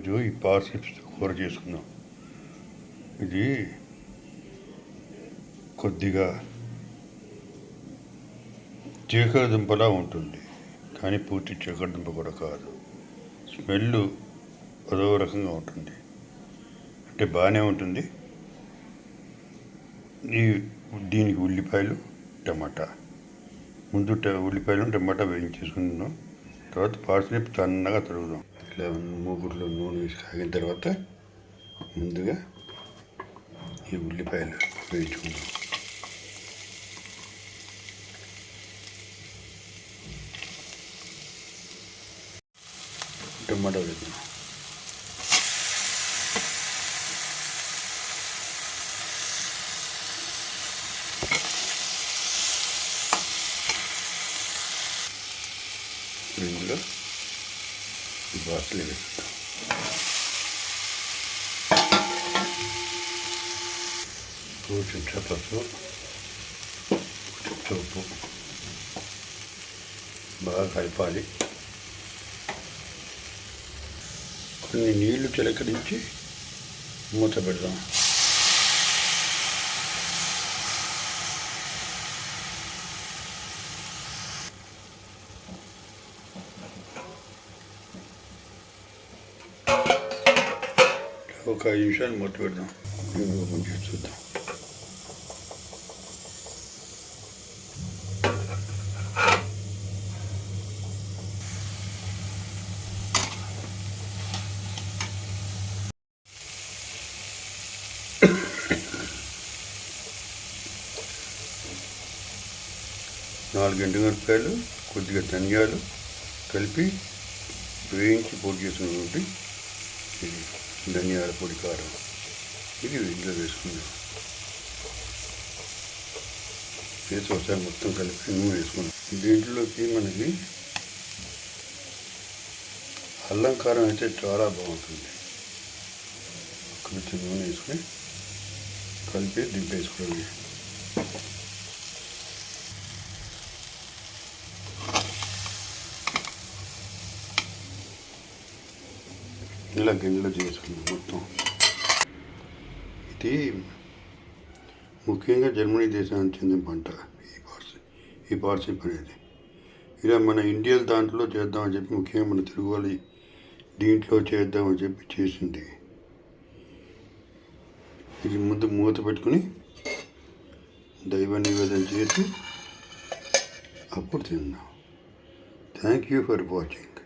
ఈరోజు ఈ పార్సిప్స్ కూర చేసుకుందాం. ఇది కొద్దిగా చీకరదుంపలా ఉంటుంది కానీ పూర్తి చీకరదుంప కూడా కాదు. స్మెల్ అదో రకంగా ఉంటుంది. అంటే బాగానే ఉంటుంది. ఈ దీనికి ఉల్లిపాయలు టమాటా. ముందు ట- ఉల్లిపాయలు టమాటా వేయించేసుకుందాం. తర్వాత పార్సల్ సన్నగా తరుగుదాం. ఇట్లా మూగుట్లో నూనె వేసి కాగిన తర్వాత ముందుగా ఈ ఉల్లిపాయలు వేయించుకుందాం. టమాటో వేద్దాం. ఇందులో ఈ బాటలు వేస్తాం కొంచెం పసుపు కొంచెం ఉప్పు బాగా కలపాలి కొన్ని నీళ్ళు చిలకరించి మూత పెడదాం ఒక ఐదు నిమిషాలు మూత పెడదాం. ఓపెన్ చేసి చూద్దాం నాలుగు ఎండుమిరపకాయలు కొద్దిగా ధనియాలు కలిపి వేయించి పొడి చేసినటువంటి ఇది. ధనియాల పొడి కారం. ఇది ఇంట్లో వేసుకుందాం. వేసి ఒకసారి మొత్తం కలిపి నూనె వేసుకున్నాం దీంట్లోకి మనకి అల్లం కారం అయితే చాలా బాగుంటుంది. కొంచెం నూనె వేసుకొని కలిపి దింపేసుకోండి. ఇలా గిన్నెలో చేసుకున్నాం మొత్తం. ఇది ముఖ్యంగా జర్మనీ దేశానికి చెందిన పంట ఈ పార్సి ఈ పార్సిప్ అనేది ఇలా మన ఇండియాలో దాంట్లో చేద్దామని చెప్పి ముఖ్యంగా మన తెలుగు వాళ్ళు దీంట్లో చేద్దామని చెప్పి చేసింది. ఇది ముందు మూత పెట్టుకుని దైవ నివేదన చేసి అప్పుడు తిందాం. Thank you for watching